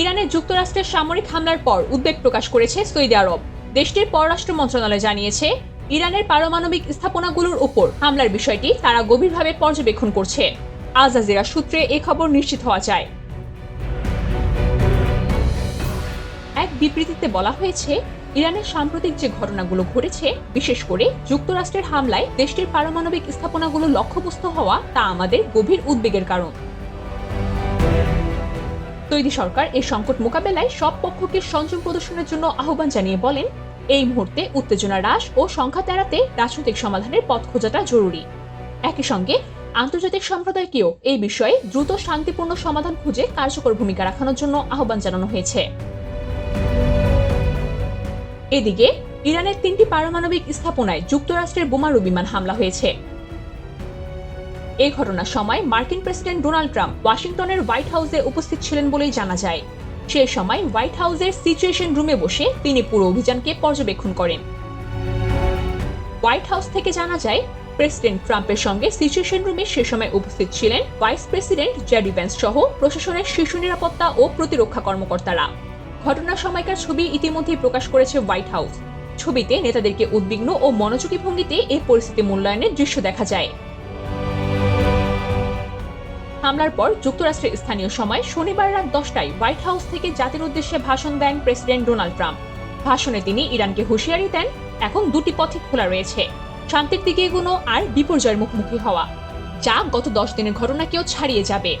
ইরানে যুক্তরাষ্ট্রের সামরিক হামলার পর উদ্বেগ প্রকাশ করেছে সৌদি আরব। দেশটির পররাষ্ট্র মন্ত্রণালয় জানিয়েছে, ইরানের পারমাণবিক স্থাপনাগুলোর উপর হামলার বিষয়টি তারা গভীরভাবে পর্যবেক্ষণ করছে। আল জাজিরা সূত্রে এ খবর নিশ্চিত হওয়া যায়। এক বিবৃতিতে বলা হয়েছে, ইরানের সাম্প্রতিক যে ঘটনাগুলো ঘটেছে, বিশেষ করে যুক্তরাষ্ট্রের হামলায় দেশটির পারমাণবিক স্থাপনাগুলো লক্ষ্যবস্তু হওয়া তা আমাদের গভীর উদ্বেগের কারণ। তৈরি সরকার এই সংকট মোকাবেলায় সব পক্ষকে সংযম প্রদর্শনের জন্য আহ্বান জানিয়ে বলেন, এই মুহূর্তে উত্তেজনা হ্রাস ও সংখ্যা এড়াতে রাজনৈতিক সমাধানের পথ খোঁজাটা জরুরি। একই সঙ্গে, আন্তর্জাতিক সম্প্রদায়কেও এই বিষয়ে দ্রুত শান্তিপূর্ণ সমাধান খুঁজে কার্যকর ভূমিকা রাখানোর জন্য আহ্বান জানানো হয়েছে। এদিকে, ইরানের তিনটি পারমাণবিক স্থাপনায় যুক্তরাষ্ট্রের বোমারু বিমান হামলা হয়েছে। এই ঘটনার সময় মার্কিন প্রেসিডেন্ট ডোনাল্ড ট্রাম্প ওয়াশিংটনের হোয়াইট হাউসে উপস্থিত ছিলেন বলেই জানা যায়। সেই সময় হোয়াইট হাউসের সিচুয়েশন রুমে বসে তিনি পুরো অভিযানকে পর্যবেক্ষণ করেন। হোয়াইট হাউস থেকে জানা যায়, প্রেসিডেন্ট ট্রাম্পের সঙ্গে সিচুয়েশন রুমে সে সময় উপস্থিত ছিলেন ভাইস প্রেসিডেন্ট জেডি ভ্যান্স সহ প্রশাসনের শীর্ষ নিরাপত্তা ও প্রতিরক্ষা কর্মকর্তারা। ঘটনার সময়কার ছবি ইতিমধ্যেই প্রকাশ করেছে হোয়াইট হাউস। ছবিতে নেতাদেরকে উদ্বিগ্ন ও মনোযোগী ভঙ্গিতে এই পরিস্থিতি মূল্যায়নের দৃশ্য দেখা যায়। হামলার পর যুক্তরাষ্ট্রের স্থানীয় সময় শনিবার রাত দশটায় হোয়াইট হাউস থেকে জাতির উদ্দেশ্যে ভাষণ দেন প্রেসিডেন্ট ডোনাল্ড ট্রাম্প। ভাষণে তিনি ইরানকে হুঁশিয়ারি দেন, এখন দুটি পথে খোলা রয়েছে, শান্তির দিকে এগোনো আর বিপর্যয়ের মুখোমুখি হওয়া। যা গত দশ দিনের ঘটনাকেও ছাড়িয়ে যাবে।